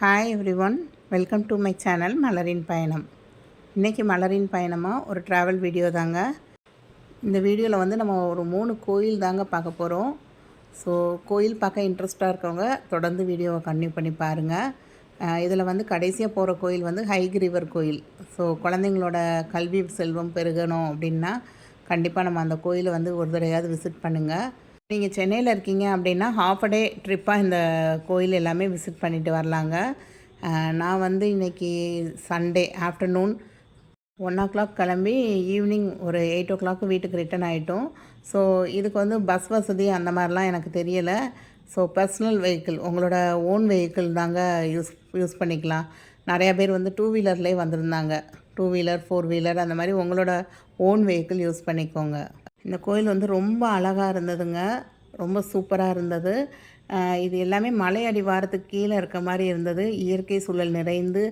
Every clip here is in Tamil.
Hi everyone welcome to my channel மலரின் பயணம் இன்றைக்கி மலரின் பயணமாக ஒரு ட்ராவல் வீடியோ தாங்க. இந்த வீடியோவில் வந்து நம்ம ஒரு மூணு கோயில் தாங்க பார்க்க போகிறோம் ஸோ கோயில் பார்க்க இன்ட்ரெஸ்ட்டாக இருக்கவங்க தொடர்ந்து வீடியோவை கன்டினியூ பண்ணி பாருங்கள் இதில் வந்து கடைசியாக போகிற கோயில் வந்து ஹைகிரிவர் கோயில். ஸோ குழந்தைங்களோட கல்வி செல்வம் பெருகணும் அப்படின்னா கண்டிப்பாக நம்ம அந்த கோயிலை வந்து ஒரு தடையாவது விசிட் பண்ணுங்கள் நீங்கள் சென்னையில் இருக்கீங்க அப்படின்னா ஹாஃப் அ டே ட்ரிப்பாக இந்த கோயில் எல்லாமே விசிட் பண்ணிட்டு வரலாங்க. நான் வந்து இன்றைக்கி Sunday afternoon one o'clock கிளம்பி ஈவினிங் ஒரு எயிட் ஓ கிளாக் வீட்டுக்கு ரிட்டர்ன் ஆகிட்டோம் ஸோ இதுக்கு வந்து பஸ் வசதி அந்த மாதிரிலாம் எனக்கு தெரியலை. ஸோ பர்சனல் வெஹிக்கிள் உங்களோட ஓன் வெஹிக்கிள் தாங்க யூஸ் யூஸ் பண்ணிக்கலாம். நிறையா பேர் வந்து டூ வீலர்லேயே வந்திருந்தாங்க. டூ வீலர் ஃபோர் வீலர் அந்த மாதிரி உங்களோட ஓன் வெஹிக்கிள் யூஸ் பண்ணிக்கோங்க. இந்த கோயில் வந்து ரொம்ப அழகாக இருந்ததுங்க. ரொம்ப சூப்பராக இருந்தது. இது எல்லாமே மலை அடிவாரத்துக்கு கீழே இருக்க மாதிரி இருந்தது. இயற்கை சூழல் நிறைந்து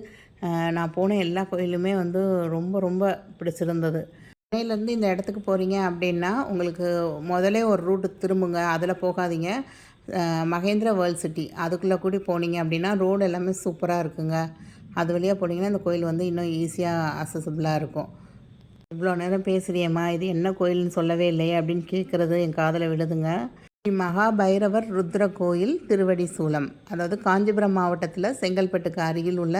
நான் போன எல்லா கோயிலுமே வந்து ரொம்ப ரொம்ப பிடிச்சிருந்தது. சென்னையிலேருந்து இந்த இடத்துக்கு போகிறீங்க அப்படின்னா உங்களுக்கு முதலே ஒரு ரூட்டு திரும்புங்க. அதில் போகாதீங்க. மகேந்திர வேர்ல்ட் சிட்டி அதுக்குள்ளே கூடி போனீங்க அப்படின்னா ரோடு எல்லாமே சூப்பராக இருக்குங்க. அது வழியாக போனீங்கன்னா இந்த கோயில் வந்து இன்னும் ஈஸியாக அசசபிளாக இருக்கும். இவ்வளோ நேரம் பேசுறியம்மா இது என்ன கோயில்னு சொல்லவே இல்லையே அப்படின்னு கேட்குறது என் காதில் விழுதுங்க. மகாபைரவர் மகா பைரவர் ருத்ர கோயில் திருவடி சூலம் அதாவது காஞ்சிபுரம் மாவட்டத்தில் செங்கல்பட்டுக்கு அருகில் உள்ள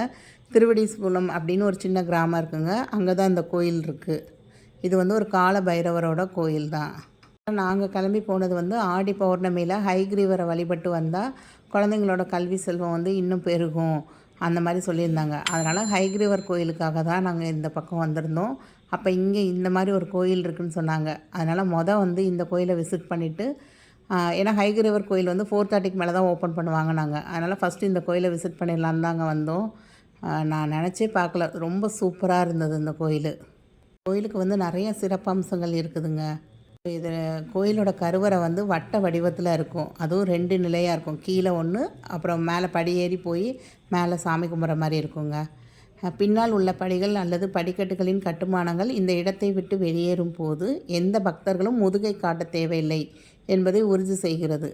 திருவடி சூலம் அப்படின்னு ஒரு சின்ன கிராமம் இருக்குங்க. அங்கே தான் இந்த கோயில் இருக்குது இது வந்து ஒரு கால பைரவரோட கோயில் தான். நாங்கள் கிளம்பி போனது வந்து ஆடி பௌர்ணமியில் ஹைகிரீவரை வழிபட்டு வந்தால் குழந்தைங்களோட கல்வி செல்வம் வந்து இன்னும் பெருகும். அந்த மாதிரி சொல்லியிருந்தாங்க. அதனால் ஹைகிரீவர் கோயிலுக்காக தான் நாங்கள் இந்த பக்கம் வந்திருந்தோம். அப்போ இங்கே இந்த மாதிரி ஒரு கோயில் இருக்குதுன்னு சொன்னாங்க. அதனால் மொதல் வந்து இந்த கோயிலை விசிட் பண்ணிவிட்டு ஏன்னா ஹைகிரீவர் கோயில் வந்து ஃபோர் தேர்ட்டிக்கு மேலே தான் ஓப்பன் பண்ணுவாங்க நாங்கள் அதனால் ஃபஸ்ட்டு இந்த கோயிலை விசிட் பண்ணிடலான்னு தாங்க வந்தோம். நான் நினச்சே பார்க்கல. ரொம்ப சூப்பராக இருந்தது இந்த கோயில். கோயிலுக்கு வந்து நிறைய சிறப்பம்சங்கள் இருக்குதுங்க. இது கோயிலோட கருவறை வந்து வட்ட வடிவத்தில் இருக்கும். அதுவும் ரெண்டு நிலையாக இருக்கும். கீழே ஒன்று அப்புறம் மேலே படி ஏறி போய் மேலே சாமி கும்பிட்ற மாதிரி இருக்குங்க. பின்னால் உள்ள படிகள் அல்லது படிக்கட்டுகளின் கட்டுமானங்கள் இந்த இடத்தை விட்டு வெளியேறும் போது எந்த பக்தர்களும் முதுகை காட்ட தேவையில்லை என்பதை உறுதி செய்கிறது.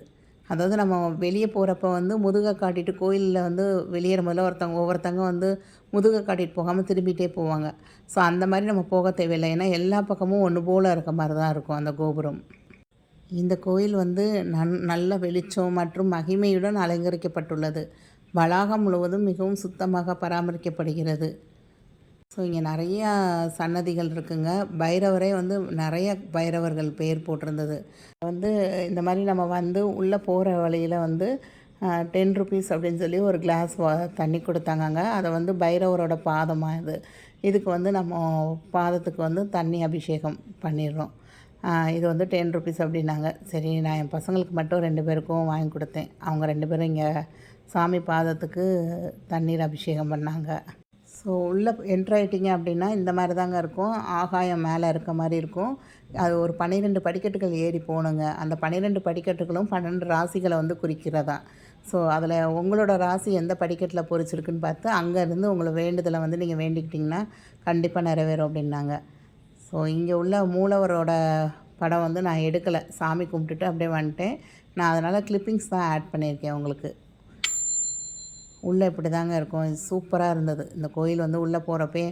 அதாவது நம்ம வெளியே போகிறப்ப வந்து முதுகை காட்டிட்டு கோயிலில் வந்து வெளியேறும் போதில் ஒருத்தவங்க ஒவ்வொருத்தவங்க வந்து முதுகை காட்டிட்டு போகாமல் திரும்பிகிட்டே போவாங்க. ஸோ அந்த மாதிரி நம்ம போக தேவையில்லை. ஏன்னா எல்லா பக்கமும் ஒன்று போல் இருக்க மாதிரி தான் இருக்கும் அந்த கோபுரம். இந்த கோயில் வந்து நன் நல்ல வெளிச்சம் மற்றும் மகிமையுடன் அலங்கரிக்கப்பட்டுள்ளது. வளாகம் முழுவதும் மிகவும் சுத்தமாக பராமரிக்கப்படுகிறது. ஸோ இங்கே நிறையா சன்னதிகள் இருக்குங்க. பைரவரே வந்து நிறைய பைரவர்கள் பெயர் போட்டிருந்தது. வந்து இந்த மாதிரி நம்ம வந்து உள்ளே போகிற வழியில் வந்து டென் ருபீஸ் அப்படின்னு சொல்லி ஒரு கிளாஸ் தண்ணி கொடுத்தாங்கங்க. அதை வந்து பைரவரோட பாதமாக இது. இதுக்கு வந்து நம்ம பாதத்துக்கு வந்து தண்ணி அபிஷேகம் பண்ணிடுறோம். இது வந்து டென் ருபீஸ் அப்படின்னாங்க. சரி நான் என் பசங்களுக்கு மட்டும் ரெண்டு பேருக்கும் வாங்கி கொடுத்தேன். அவங்க ரெண்டு பேரும் இங்கே சாமி பாதத்துக்கு தண்ணீர் அபிஷேகம் பண்ணாங்க. ஸோ உள்ளே என்ட்ராயிட்டிங்க அப்படின்னா இந்த மாதிரி தாங்க இருக்கும். ஆகாயம் மேலே இருக்க மாதிரி இருக்கும். அது ஒரு பன்னிரெண்டு படிக்கட்டுகள் ஏறி போகணுங்க அந்த பன்னிரெண்டு படிக்கட்டுகளும் பன்னெண்டு ராசிகளை வந்து குறிக்கிறதா. ஸோ அதில் உங்களோட ராசி எந்த படிக்கட்டில் பொறிச்சிருக்குன்னு பார்த்து அங்கேருந்து உங்களை வேண்டுதலை வந்து நீங்கள் வேண்டிக்கிட்டிங்கன்னா கண்டிப்பாக நிறைவேறும் அப்படின்னாங்க. ஸோ இங்கே உள்ள மூலவரோட படம் வந்து நான் எடுக்கலை. சாமி கும்பிட்டுட்டு அப்படியே வந்துட்டேன். நான் அதனால் கிளிப்பிங்ஸ் தான் ஆட் பண்ணியிருக்கேன் உங்களுக்கு. உள்ளே இப்படி தாங்க இருக்கும். சூப்பராக இருந்தது. இந்த கோயில் வந்து உள்ளே போகிறப்பே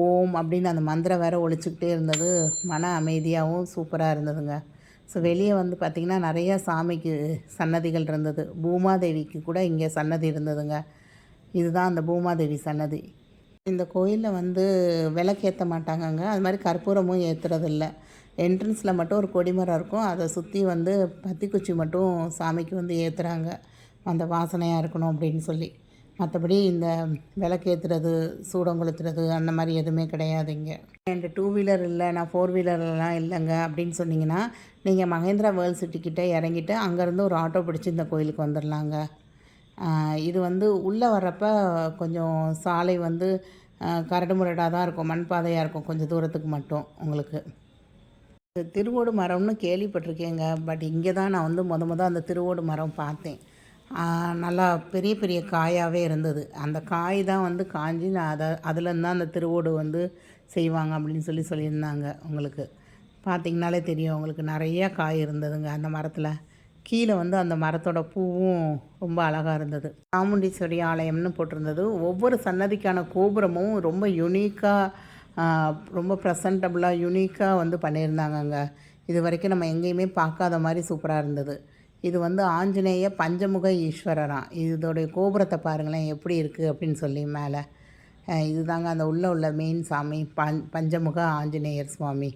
ஓம் அப்படின்னு அந்த மந்திரம் வேறு ஒழிச்சுக்கிட்டே இருந்தது. மன அமைதியாகவும் சூப்பராக இருந்ததுங்க. ஸோ வெளியே வந்து பார்த்திங்கன்னா நிறையா சாமிக்கு சன்னதிகள் இருந்தது. பூமாதேவிக்கு கூட இங்கே சன்னதி இருந்ததுங்க. இதுதான் அந்த பூமாதேவி சன்னதி. இந்த கோயிலில் வந்து விளக்கேற்ற மாட்டாங்கங்க. அது மாதிரி கற்பூரமும் ஏற்றுறதில்ல என்ட்ரன்ஸில் மட்டும் ஒரு கொடிமரம் இருக்கும். அதை சுற்றி வந்து பத்திக்குச்சி மட்டும் சாமிக்கு வந்து ஏற்றுறாங்க அந்த வாசனையாக இருக்கணும் அப்படின்னு சொல்லி. மற்றபடி இந்த விளக்கேற்றுறது சூடம் கொளுத்துறது அந்த மாதிரி எதுவுமே கிடையாது இங்கே. என்கிட்ட டூ வீலர் இல்லை நான் ஃபோர் வீலர்லாம் இல்லைங்க அப்படின்னு சொன்னீங்கன்னா நீங்கள் மகேந்திரா வேர்ல்ட் சிட்டி கிட்டே இறங்கிட்டு அங்கேருந்து ஒரு ஆட்டோ பிடிச்சி இந்த கோயிலுக்கு வந்துடலாங்க இது வந்து உள்ளே வர்றப்ப கொஞ்சம் சாலை வந்து கரடு முரடாக தான் இருக்கும். மண் பாதையாக இருக்கும். கொஞ்சம் தூரத்துக்கு மட்டும் உங்களுக்கு. திருவோடு மரம்னு கேள்விப்பட்டிருக்கேங்க. பட் இங்கே தான் நான் வந்து முத முத அந்த திருவோடு மரம் பார்த்தேன். நல்லா பெரிய பெரிய காயாகவே இருந்தது. அந்த காய் தான் வந்து காஞ்சி நான் அதை அதுலேருந்து தான் அந்த திருவோடு வந்து செய்வாங்க அப்படின்னு சொல்லி சொல்லியிருந்தாங்க உங்களுக்கு. பார்த்தீங்கனாலே தெரியும் உங்களுக்கு நிறையா காய் இருந்ததுங்க அந்த மரத்தில். கீழே வந்து அந்த மரத்தோட பூவும் ரொம்ப அழகாக இருந்தது. சாமுண்டீஸ்வரி ஆலயம்னு போட்டிருந்தது. ஒவ்வொரு சன்னதிக்கான கோபுரமும் ரொம்ப யூனிக்காக ரொம்ப ப்ரெசன்டபுளாக யூனிக்காக வந்து பண்ணியிருந்தாங்க அங்கே இது வரைக்கும் நம்ம எங்கேயுமே பார்க்காத மாதிரி சூப்பராக இருந்தது. இது வந்து ஆஞ்சநேய பஞ்சமுக ஈஸ்வரராம் இதோடைய கோபுரத்தை பாருங்களேன் எப்படி இருக்குது அப்படின்னு சொல்லி மேலே. இதுதாங்க அந்த உள்ளே உள்ள மெயின் சாமி பஞ் பஞ்சமுக ஆஞ்சநேயர் சுவாமி.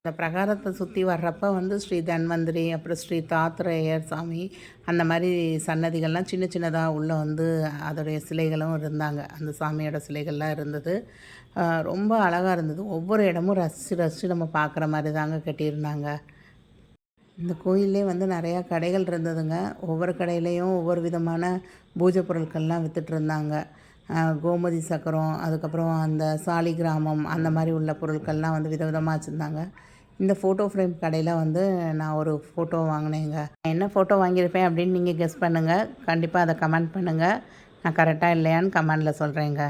இந்த பிரகாரத்தை சுற்றி வர்றப்ப வந்து ஸ்ரீ தன்வந்திரி அப்புறம் ஸ்ரீ தாத்ரேயர் சாமி அந்த மாதிரி சன்னதிகள்லாம் சின்ன சின்னதாக உள்ளே வந்து அதோடைய சிலைகளும் இருந்தாங்க. அந்த சாமியோட சிலைகள்லாம் இருந்தது. ரொம்ப அழகாக இருந்தது. ஒவ்வொரு இடமும் ரசித்து ரசித்து நம்ம பார்க்குற மாதிரி தாங்க கட்டியிருந்தாங்க. இந்த கோயிலே வந்து நிறையா கடைகள் இருந்ததுங்க. ஒவ்வொரு கடையிலையும் ஒவ்வொரு விதமான பூஜை பொருட்கள்லாம் விற்றுட்ருந்தாங்க இருந்தாங்க. கோமதி சக்கரம் அதுக்கப்புறம் அந்த சாலி கிராமம் அந்த மாதிரி உள்ள பொருட்கள்லாம் வந்து விதவிதமாக வச்சுருந்தாங்க. இந்த ஃபோட்டோ ஃப்ரேம் கடையில் வந்து நான் ஒரு ஃபோட்டோ வாங்கினேங்க. நான் என்ன ஃபோட்டோ வாங்கியிருப்பேன் அப்படின்னு நீங்கள் கெஸ் பண்ணுங்கள் கண்டிப்பாக அதை கமெண்ட் பண்ணுங்கள் நான் கரெக்டாக இல்லையான்னு கமெண்டில் சொல்கிறேங்க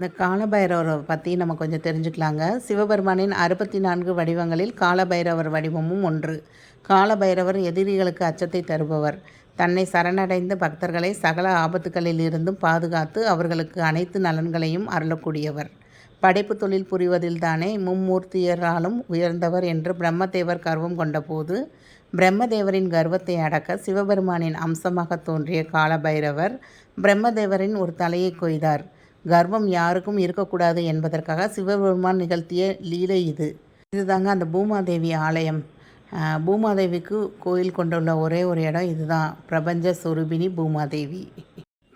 இந்த காலபைரவரை பற்றி நம்ம கொஞ்சம் தெரிஞ்சுக்கலாங்க. சிவபெருமானின் அறுபத்தி நான்கு வடிவங்களில் காலபைரவர் வடிவமும் ஒன்று. காலபைரவர் எதிரிகளுக்கு அச்சத்தை தருபவர். தன்னை சரணடைந்த பக்தர்களை சகல ஆபத்துகளில் இருந்தும் பாதுகாத்து அவர்களுக்கு அனைத்து நலன்களையும் அருளக்கூடியவர். படைப்பு தொழில் புரிவதில்தானே மும்மூர்த்தியராலும் உயர்ந்தவர் என்று பிரம்மதேவர் கர்வம் கொண்டபோது பிரம்மதேவரின் கர்வத்தை அடக்க சிவபெருமானின் அம்சமாக தோன்றிய காலபைரவர் பிரம்மதேவரின் ஒரு தலையை கொய்தார். கர்வம் யாருக்கும் இருக்கக்கூடாது என்பதற்காக சிவபெருமான் நிகழ்த்திய லீலை இது. இதுதாங்க அந்த பூமாதேவி ஆலயம். பூமாதேவிக்கு கோயில் கொண்டுள்ள ஒரே ஒரு இடம் இதுதான். பிரபஞ்ச சொரூபினி பூமாதேவி.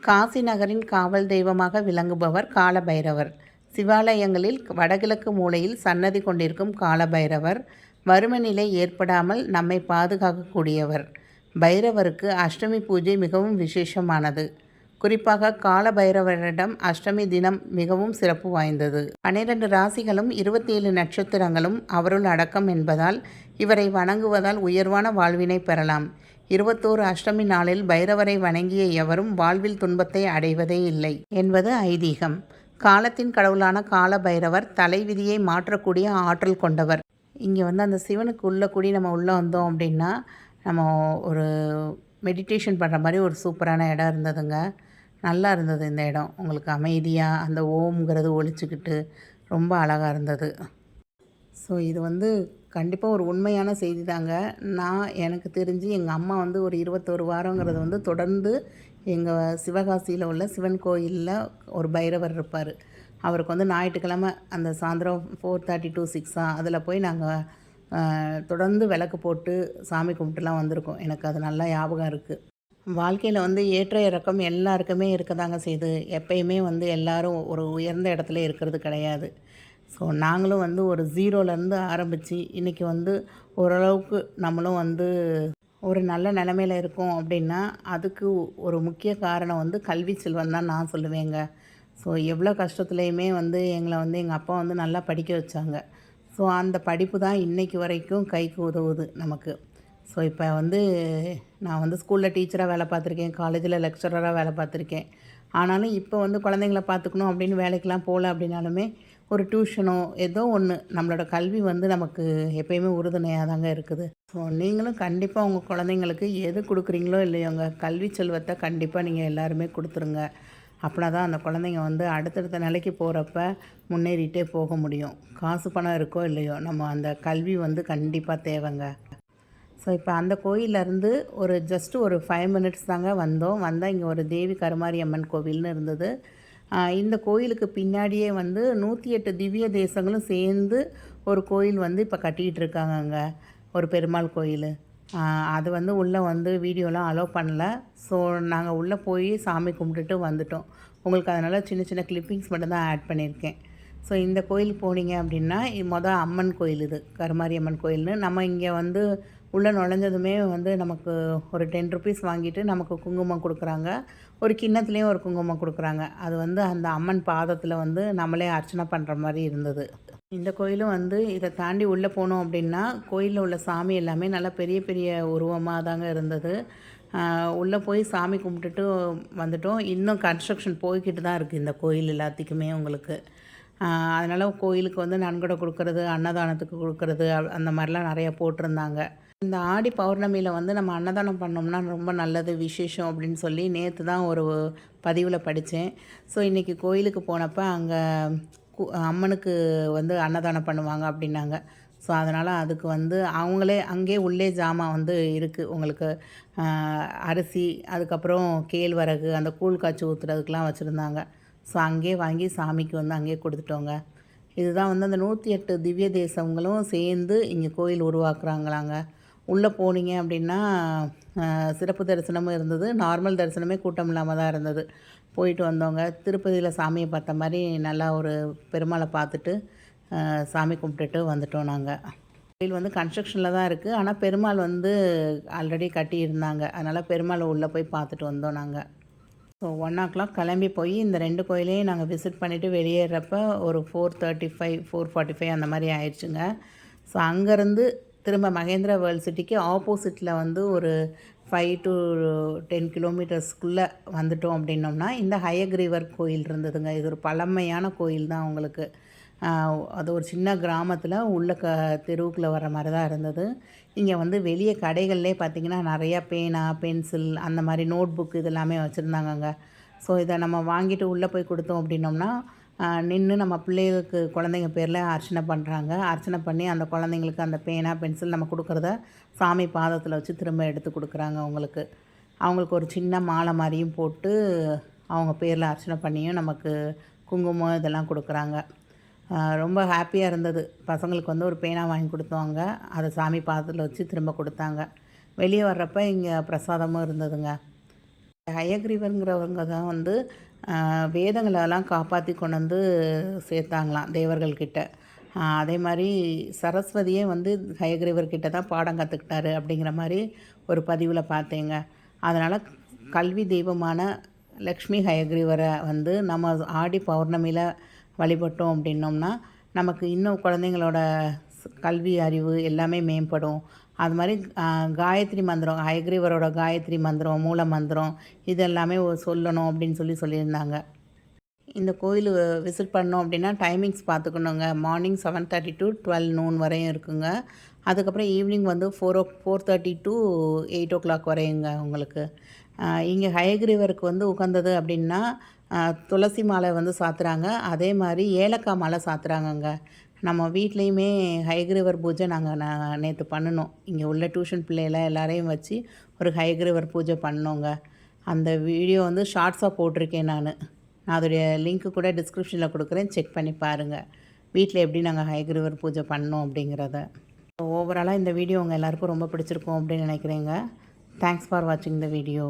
காசி நகரின் காவல் தெய்வமாக விளங்குபவர் காலபைரவர். சிவாலயங்களில் வடகிழக்கு மூலையில் சன்னதி கொண்டிருக்கும் காலபைரவர். வறுமை நிலை ஏற்படாமல் நம்மை பாதுகாக்கக்கூடியவர். பைரவருக்கு அஷ்டமி பூஜை மிகவும் விசேஷமானது. குறிப்பாக காலபைரவரிடம் அஷ்டமி தினம் மிகவும் சிறப்பு வாய்ந்தது. பன்னிரண்டு ராசிகளும் இருபத்தி ஏழு நட்சத்திரங்களும் அவருள் அடக்கம் என்பதால் இவரை வணங்குவதால் உயர்வான வாழ்வினை பெறலாம். இருபத்தோரு அஷ்டமி நாளில் பைரவரை வணங்கிய எவரும் வாழ்வில் துன்பத்தை அடைவதே இல்லை என்பது ஐதீகம். காலத்தின் கடவுளான கால பைரவர் தலைவிதியை மாற்றக்கூடிய ஆற்றல் கொண்டவர். இங்கே வந்து அந்த சிவனுக்கு உள்ளே கூடி நம்ம உள்ளே வந்தோம் அப்படின்னா நம்ம ஒரு மெடிடேஷன் பண்ணுற மாதிரி ஒரு சூப்பரான இடம் இருந்ததுங்க. நல்லா இருந்தது இந்த இடம். உங்களுக்கு அமைதியாக அந்த ஓம்ங்கிறது ஒழிச்சுக்கிட்டு ரொம்ப அழகாக இருந்தது. ஸோ இது வந்து கண்டிப்பாக ஒரு உண்மையான செய்தி தாங்க. நான் எனக்கு தெரிஞ்சு எங்கள் அம்மா வந்து ஒரு இருபத்தோரு வாரங்கிறது வந்து தொடர்ந்து எங்கள் சிவகாசியில் உள்ள சிவன் கோயிலில் ஒரு பைரவர் இருப்பார். அவருக்கு வந்து ஞாயிற்றுக்கிழமை அந்த சாயந்தரம் ஃபோர் தேர்ட்டி டூ சிக்ஸா அதில் போய் நாங்கள் தொடர்ந்து விளக்கு போட்டு சாமி கும்பிட்டுலாம் வந்திருக்கோம். எனக்கு அது நல்லா ஞாபகம் இருக்குது வாழ்க்கையில் வந்து ஏற்ற இறக்கம் எல்லாருக்குமே இருக்க தாங்க செய்யுது எப்பயுமே வந்து எல்லாரும் ஒரு உயர்ந்த இடத்துல இருக்கிறது கிடையாது. ஸோ நாங்களும் வந்து ஒரு ஜீரோலேருந்து ஆரம்பித்து இன்றைக்கி வந்து ஓரளவுக்கு நம்மளும் வந்து ஒரு நல்ல நிலமையில இருக்கோம் அப்படின்னா அதுக்கு ஒரு முக்கிய காரணம் வந்து கல்வி செல்வம் தான் நான் சொல்லுவேங்க. ஸோ எவ்வளோ கஷ்டத்துலேயுமே வந்து எங்களை வந்து எங்கள் அப்பா வந்து நல்லா படிக்க வச்சாங்க. ஸோ அந்த படிப்பு தான் இன்றைக்கு வரைக்கும் கைக்கு உதவுது நமக்கு. ஸோ இப்போ வந்து நான் வந்து ஸ்கூலில் டீச்சராக வேலை பார்த்துருக்கேன். காலேஜில் லெக்சரராக வேலை பார்த்துருக்கேன். ஆனாலும் இப்போ வந்து குழந்தைங்கள பார்த்துக்கணும் அப்படின்னு வேலைக்கெலாம் போகல அப்படின்னாலுமே ஒரு டியூஷனோ ஏதோ ஒன்று நம்மளோட கல்வி வந்து நமக்கு எப்பயுமே உறுதுணையாக தாங்க இருக்குது. ஸோ நீங்களும் கண்டிப்பாக உங்கள் குழந்தைங்களுக்கு எது கொடுக்குறீங்களோ இல்லையோங்க கல்வி செல்வத்தை கண்டிப்பாக நீங்கள் எல்லாருமே கொடுத்துருங்க. அப்படின்னா தான் அந்த குழந்தைங்க வந்து அடுத்தடுத்த நிலைக்கு போகிறப்ப முன்னேறிட்டே போக முடியும். காசு பணம் இருக்கோ இல்லையோ நம்ம அந்த கல்வி வந்து கண்டிப்பாக தேவைங்க. ஸோ இப்போ அந்த கோயிலேருந்து ஒரு ஜஸ்ட்டு ஒரு ஃபைவ் மினிட்ஸ் தாங்க வந்தோம். வந்தால் இங்கே ஒரு தேவி கருமாரி அம்மன் கோவில்னு இருந்தது. இந்த கோயிலுக்கு பின்னாடியே வந்து நூற்றி எட்டு திவ்ய தேசங்களும் சேர்ந்து ஒரு கோயில் வந்து இப்போ கட்டிகிட்டு இருக்காங்கங்க. ஒரு பெருமாள் கோயில். அது வந்து உள்ளே வந்து வீடியோலாம் அலோவ் பண்ணல. ஸோ நாங்கள் உள்ளே போய் சாமி கும்பிட்டுட்டு வந்துட்டோம். உங்களுக்கு அதனால் சின்ன சின்ன கிளிப்பிங்ஸ் மட்டும்தான் ஆட் பண்ணியிருக்கேன். ஸோ இந்த கோயில் போனீங்க அப்படின்னா மொதல் அம்மன் கோயில் இது கருமாரி அம்மன் கோயில்னு. நம்ம இங்கே வந்து உள்ளே நுழைஞ்சதுமே வந்து நமக்கு ஒரு டென் ருபீஸ் வாங்கிட்டு நமக்கு குங்குமம் கொடுக்குறாங்க. ஒரு கிண்ணத்துலேயும் ஒரு குங்குமம் கொடுக்குறாங்க. அது வந்து அந்த அம்மன் பாதத்தில் வந்து நம்மளே அர்ச்சனை பண்ணுற மாதிரி இருந்தது. இந்த கோயிலும் வந்து இதை தாண்டி உள்ளே போனோம் அப்படின்னா கோயிலில் உள்ள சாமி எல்லாமே நல்லா பெரிய பெரிய உருவமாக தாங்க இருந்தது. உள்ளே போய் சாமி கும்பிட்டுட்டு வந்துட்டோம். இன்னும் கன்ஸ்ட்ரக்ஷன் போய்கிட்டு தான் இருக்குது இந்த கோயில் எல்லாத்துக்குமே உங்களுக்கு. அதனால் கோயிலுக்கு வந்து நன்கொடை கொடுக்கறது அன்னதானத்துக்கு கொடுக்கறது அந்த மாதிரிலாம் நிறையா போட்டிருந்தாங்க. இந்த ஆடி பௌர்ணமியில் வந்து நம்ம அன்னதானம் பண்ணோம்னா ரொம்ப நல்லது விசேஷம் அப்படின்னு சொல்லி நேற்று தான் ஒரு பதிவில் படித்தேன் ஸோ இன்றைக்கி கோயிலுக்கு போனப்போ அங்கே அம்மனுக்கு வந்து அன்னதானம் பண்ணுவாங்க அப்படின்னாங்க. ஸோ அதனால் அதுக்கு வந்து அவங்களே அங்கே உள்ளே ஜாமான் வந்து இருக்குது உங்களுக்கு அரிசி அதுக்கப்புறம் கேழ்வரகு அந்த கூழ் காய்ச்சி ஊற்றுறதுக்கெலாம் வச்சுருந்தாங்க. ஸோ அங்கேயே வாங்கி சாமிக்கு வந்து அங்கேயே கொடுத்துட்டோங்க. இதுதான் வந்து அந்த நூற்றி எட்டு திவ்ய தேசங்களும் சேர்ந்து இங்கே கோயில் உருவாக்குறாங்களாங்க. உள்ளே போனீங்க அப்படின்னா சிறப்பு தரிசனமும் இருந்தது. நார்மல் தரிசனமே கூட்டம் இல்லாமல் தான் இருந்தது. போயிட்டு வந்தவங்க திருப்பதியில் சாமியை பார்த்த மாதிரி நல்லா ஒரு பெருமாளை பார்த்துட்டு சாமி கும்பிட்டுட்டு வந்துட்டோம் நாங்கள் கோயில் வந்து கன்ஸ்ட்ரக்ஷனில் தான் இருக்குது ஆனால் பெருமாள் வந்து ஆல்ரெடி கட்டியிருந்தாங்க. அதனால் பெருமாளை உள்ளே போய் பார்த்துட்டு வந்தோம் நாங்கள் ஸோ ஒன் ஓ கிளாக் கிளம்பி போய் இந்த ரெண்டு கோயிலையும் நாங்கள் விசிட் பண்ணிவிட்டு வெளியேறப்ப ஒரு four thirty five four forty five அந்த மாதிரி ஆயிடுச்சுங்க. ஸோ அங்கேருந்து திரும்ப மகேந்திரா வேர்ல்ட் சிட்டிக்கு ஆப்போசிட்டில் வந்து ஒரு ஃபைவ் டு டென் கிலோமீட்டர்ஸ்க்குள்ளே வந்துட்டோம் அப்படின்னோம்னா இந்த ஹயக்ரீவர் கோயில் இருந்ததுங்க. இது ஒரு பழமையான கோயில் தான் உங்களுக்கு அது ஒரு சின்ன கிராமத்தில் உள்ள க தெருவுக்குள்ளே வர மாதிரி தான் இருந்தது. இங்கே வந்து வெளியே கடைகள்லே பார்த்தீங்கன்னா நிறையா பேனா பென்சில் அந்த மாதிரி நோட் புக் இது எல்லாமே வச்சுருந்தாங்கங்க. ஸோ இதை நம்ம வாங்கிட்டு உள்ளே போய் கொடுத்தோம் அப்படின்னோம்னா நின்று நம்ம பிள்ளைகளுக்கு குழந்தைங்க பேரில் அர்ச்சனை பண்ணுறாங்க அர்ச்சனை பண்ணி அந்த குழந்தைங்களுக்கு அந்த பேனா பென்சில் நம்ம கொடுக்குறத சாமி பாதத்தில் வச்சு திரும்ப எடுத்து கொடுக்குறாங்க அவங்களுக்கு. அவங்களுக்கு ஒரு சின்ன மாலை மாதிரியும் போட்டு அவங்க பேரில் அர்ச்சனை பண்ணியும் நமக்கு குங்குமம் இதெல்லாம் கொடுக்குறாங்க. ரொம்ப ஹாப்பியாக இருந்தது. பசங்களுக்கு வந்து ஒரு பேனா வாங்கி கொடுத்தாங்க அதை சாமி பாதத்தில் வச்சு திரும்ப கொடுத்தாங்க. வெளியே வர்றப்ப இங்கே பிரசாதமும் இருந்ததுங்க. ஹயக்ரீவருங்கிறவங்க தான் வந்து வேதங்களெல்லாம் காப்பாற்றி கொண்டு வந்து சேர்த்தாங்களாம் தேவர்கள்கிட்ட. அதே மாதிரி சரஸ்வதியே வந்து ஹயக்ரீவர்கிட்ட தான் பாடம் கற்றுக்கிட்டாரு அப்படிங்கிற மாதிரி ஒரு பதிவில் பார்த்தேங்க. அதனால் கல்வி தெய்வமான லக்ஷ்மி ஹயக்ரீவரை வந்து நம்ம ஆடி பௌர்ணமியில் வழிபட்டோம் அப்படின்னோம்னா நமக்கு இன்னும் குழந்தைங்களோட கல்வி அறிவு எல்லாமே மேம்படும். அது மாதிரி காயத்ரி மந்திரம் ஹயக்ரீவரோட காயத்ரி மந்திரம் மூல மந்திரம் இதெல்லாமே சொல்லணும் அப்படின்னு சொல்லி சொல்லியிருந்தாங்க. இந்த கோயில் விசிட் பண்ணோம் அப்படின்னா timings பார்த்துக்கணுங்க. Morning seven thirty to twelve noon வரையும் இருக்குங்க. அதுக்கப்புறம் ஈவினிங் வந்து four o four thirty to eight o'clock வரையுங்க உங்களுக்கு. இங்கே ஹயக்ரீவருக்கு வந்து உகந்தது அப்படின்னா துளசி மாலை வந்து சாத்துறாங்க. அதே மாதிரி ஏலக்காய் மாலை சாத்துறாங்கங்க. நம்ம வீட்லேயுமே ஹயக்ரீவர் பூஜை நாங்கள் நான் நேற்று பண்ணினோம். இங்கே உள்ள டியூஷன் பிள்ளைகளை எல்லாரையும் வச்சு ஒரு ஹயக்ரீவர் பூஜை பண்ணோங்க. அந்த வீடியோ வந்து ஷார்ட்ஸாக போட்டிருக்கேன் நான். நான் அதோடைய லிங்க்கு கூட டிஸ்கிரிப்ஷனில் கொடுக்குறேன். செக் பண்ணி பாருங்கள் வீட்டில் எப்படி நாங்கள் ஹைகிரிவர் பூஜை பண்ணோம் அப்படிங்கிறத. ஓவராலாக இந்த வீடியோ உங்கள் எல்லாருக்கும் ரொம்ப பிடிச்சிருக்கும் அப்படின்னு நினைக்கிறேங்க. தேங்க்ஸ் ஃபார் வாட்சிங் த வீடியோ